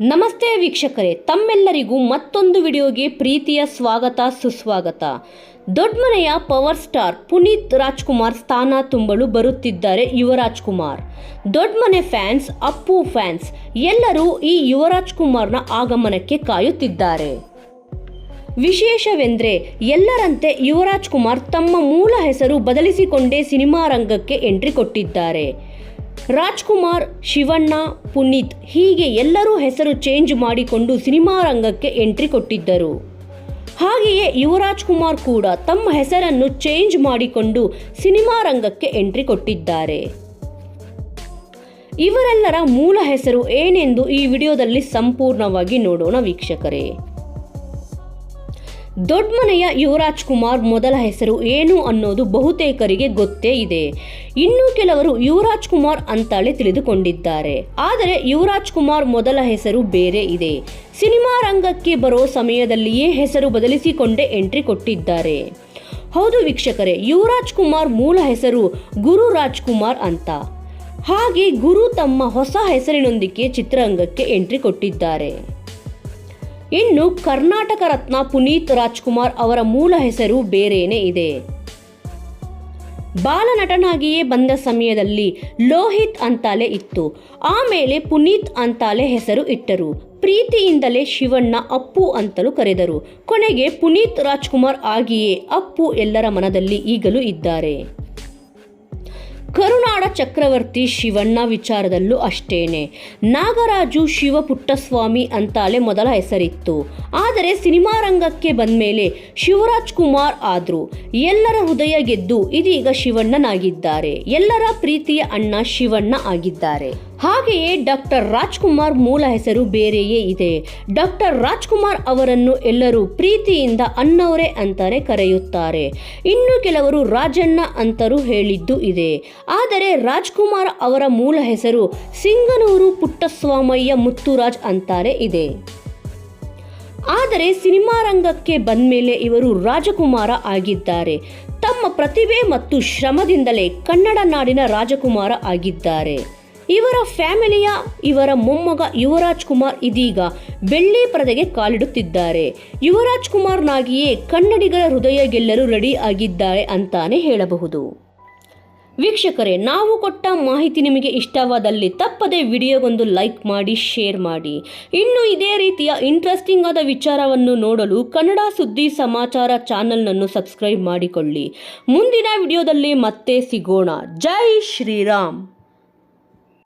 ನಮಸ್ತೆ ವೀಕ್ಷಕರೇ, ತಮ್ಮೆಲ್ಲರಿಗೂ ಮತ್ತೊಂದು ವಿಡಿಯೋಗೆ ಪ್ರೀತಿಯ ಸ್ವಾಗತ, ಸುಸ್ವಾಗತ. ದೊಡ್ಡಮನೆಯ ಪವರ್ ಸ್ಟಾರ್ ಪುನೀತ್ ರಾಜ್ಕುಮಾರ್ ಸ್ಥಾನ ತುಂಬಲು ಬರುತ್ತಿದ್ದಾರೆ ಯುವರಾಜ್ ಕುಮಾರ್ ದೊಡ್ಡಮನೆ ಫ್ಯಾನ್ಸ್, ಅಪ್ಪು ಫ್ಯಾನ್ಸ್, ಎಲ್ಲರೂ ಈ ಯುವರಾಜ್ ಕುಮಾರ್ನ ಆಗಮನಕ್ಕೆ ಕಾಯುತ್ತಿದ್ದಾರೆ. ವಿಶೇಷವೆಂದರೆ, ಎಲ್ಲರಂತೆ ಯುವರಾಜ್ ಕುಮಾರ್ ತಮ್ಮ ಮೂಲ ಹೆಸರು ಬದಲಿಸಿಕೊಂಡೇ ಸಿನಿಮಾ ರಂಗಕ್ಕೆ ಎಂಟ್ರಿ ಕೊಟ್ಟಿದ್ದಾರೆ. ರಾಜ್ಕುಮಾರ್, ಶಿವಣ್ಣ, ಪುನೀತ್ ಹೀಗೆ ಎಲ್ಲರೂ ಹೆಸರು ಚೇಂಜ್ ಮಾಡಿಕೊಂಡು ಸಿನಿಮಾ ರಂಗಕ್ಕೆ ಎಂಟ್ರಿ ಕೊಟ್ಟಿದ್ದರು. ಹಾಗೆಯೇ ಯುವರಾಜ್ ಕುಮಾರ್ ಕೂಡ ತಮ್ಮ ಹೆಸರನ್ನು ಚೇಂಜ್ ಮಾಡಿಕೊಂಡು ಸಿನಿಮಾ ರಂಗಕ್ಕೆ ಎಂಟ್ರಿ ಕೊಟ್ಟಿದ್ದಾರೆ. ಇವರೆಲ್ಲರ ಮೂಲ ಹೆಸರು ಏನೆಂದು ಈ ವಿಡಿಯೋದಲ್ಲಿ ಸಂಪೂರ್ಣವಾಗಿ ನೋಡೋಣ ವೀಕ್ಷಕರೇ. ದೊಡ್ಡಮನೆಯ ಯುವರಾಜ್ ಕುಮಾರ್ ಮೊದಲ ಹೆಸರು ಏನು ಅನ್ನೋದು ಬಹುತೇಕರಿಗೆ ಗೊತ್ತೇ ಇದೆ. ಇನ್ನು ಕೆಲವರು ಯುವರಾಜ್ ಕುಮಾರ್ ಅಂತಾಳೆ ತಿಳಿದುಕೊಂಡಿದ್ದಾರೆ. ಆದರೆ ಯುವರಾಜ್ ಕುಮಾರ್ ಮೊದಲ ಹೆಸರು ಬೇರೆ ಇದೆ. ಸಿನಿಮಾ ರಂಗಕ್ಕೆ ಬರೋ ಸಮಯದಲ್ಲಿಯೇ ಹೆಸರು ಬದಲಿಸಿಕೊಂಡೇ ಎಂಟ್ರಿ ಕೊಟ್ಟಿದ್ದಾರೆ. ಹೌದು ವೀಕ್ಷಕರೇ, ಯುವರಾಜ್ ಕುಮಾರ್ ಮೂಲ ಹೆಸರು ಗುರು ರಾಜ್ಕುಮಾರ್ ಅಂತ. ಹಾಗೆ ಗುರು ತಮ್ಮ ಹೊಸ ಹೆಸರಿನೊಂದಿಗೆ ಚಿತ್ರರಂಗಕ್ಕೆ ಎಂಟ್ರಿ ಕೊಟ್ಟಿದ್ದಾರೆ. ಇನ್ನು ಕರ್ನಾಟಕ ರತ್ನ ಪುನೀತ್ ರಾಜ್ಕುಮಾರ್ ಅವರ ಮೂಲ ಹೆಸರು ಬೇರೇನೇ ಇದೆ. ಬಾಲನಟನಾಗಿಯೇ ಬಂದ ಸಮಯದಲ್ಲಿ ಲೋಹಿತ್ ಅಂತಾಲೆ ಇತ್ತು. ಆಮೇಲೆ ಪುನೀತ್ ಅಂತಾಲೆ ಹೆಸರು ಇಟ್ಟರು. ಪ್ರೀತಿಯಿಂದಲೇ ಶಿವಣ್ಣ ಅಪ್ಪು ಅಂತಲೂ ಕರೆದರು. ಕೊನೆಗೆ ಪುನೀತ್ ರಾಜ್ಕುಮಾರ್ ಆಗಿಯೇ ಅಪ್ಪು ಎಲ್ಲರ ಮನದಲ್ಲಿ ಈಗಲೂ ಇದ್ದಾರೆ. ಕರುನಾಡ ಚಕ್ರವರ್ತಿ ಶಿವಣ್ಣ ವಿಚಾರದಲ್ಲೂ ಅಷ್ಟೇನೆ. ನಾಗರಾಜು ಶಿವಪುಟ್ಟಸ್ವಾಮಿ ಅಂತಾಲೆ ಮೊದಲ ಹೆಸರಿತ್ತು. ಆದರೆ ಸಿನಿಮಾ ರಂಗಕ್ಕೆ ಬಂದ್ಮೇಲೆ ಶಿವರಾಜ್ ಕುಮಾರ್ ಆದ್ರು. ಎಲ್ಲರ ಹೃದಯ ಗೆದ್ದು ಇದೀಗ ಶಿವಣ್ಣನಾಗಿದ್ದಾರೆ. ಎಲ್ಲರ ಪ್ರೀತಿಯ ಅಣ್ಣ ಶಿವಣ್ಣ ಆಗಿದ್ದಾರೆ. ಹಾಗೆಯೇ ಡಾಕ್ಟರ್ ರಾಜ್ಕುಮಾರ್ ಮೂಲ ಹೆಸರು ಬೇರೆಯೇ ಇದೆ. ಡಾಕ್ಟರ್ ರಾಜ್ಕುಮಾರ್ ಅವರನ್ನು ಎಲ್ಲರೂ ಪ್ರೀತಿಯಿಂದ ಅಣ್ಣವರೇ ಅಂತಾರೆ ಕರೆಯುತ್ತಾರೆ. ಇನ್ನು ಕೆಲವರು ರಾಜಣ್ಣ ಅಂತರೂ ಹೇಳಿದ್ದು ಇದೆ. ಆದರೆ ರಾಜ್ಕುಮಾರ್ ಅವರ ಮೂಲ ಹೆಸರು ಸಿಂಗನೂರು ಪುಟ್ಟಸ್ವಾಮಯ್ಯ ಮುತ್ತುರಾಜ್ ಅಂತಾರೆ ಇದೆ. ಆದರೆ ಸಿನಿಮಾ ರಂಗಕ್ಕೆ ಬಂದ ಮೇಲೆ ಇವರು ರಾಜಕುಮಾರ ಆಗಿದ್ದಾರೆ. ತಮ್ಮ ಪ್ರತಿಭೆ ಮತ್ತು ಶ್ರಮದಿಂದಲೇ ಕನ್ನಡ ನಾಡಿನ ರಾಜಕುಮಾರ ಆಗಿದ್ದಾರೆ. ಇವರ ಫ್ಯಾಮಿಲಿಯ ಇವರ ಮೊಮ್ಮಗ ಯುವರಾಜ್ ಕುಮಾರ್ ಇದೀಗ ಬೆಳ್ಳಿ ಪರದೆಗೆ ಕಾಲಿಡುತ್ತಿದ್ದಾರೆ. ಯುವರಾಜ್ ಕುಮಾರ್ನಾಗಿಯೇ ಕನ್ನಡಿಗರ ಹೃದಯ ಗೆಲ್ಲಲು ರೆಡಿ ಆಗಿದ್ದಾರೆ ಅಂತಾನೆ ಹೇಳಬಹುದು. ವೀಕ್ಷಕರೇ, ನಾವು ಕೊಟ್ಟ ಮಾಹಿತಿ ನಿಮಗೆ ಇಷ್ಟವಾದಲ್ಲಿ ತಪ್ಪದೆ ವಿಡಿಯೋಗೊಂದು ಲೈಕ್ ಮಾಡಿ, ಶೇರ್ ಮಾಡಿ. ಇನ್ನು ಇದೇ ರೀತಿಯ ಇಂಟ್ರೆಸ್ಟಿಂಗ್ ಆದ ವಿಚಾರವನ್ನು ನೋಡಲು ಕನ್ನಡ ಸುದ್ದಿ ಸಮಾಚಾರ ಚಾನಲ್ನನ್ನು ಸಬ್ಸ್ಕ್ರೈಬ್ ಮಾಡಿಕೊಳ್ಳಿ. ಮುಂದಿನ ವಿಡಿಯೋದಲ್ಲಿ ಮತ್ತೆ ಸಿಗೋಣ. ಜೈ ಶ್ರೀರಾಮ್!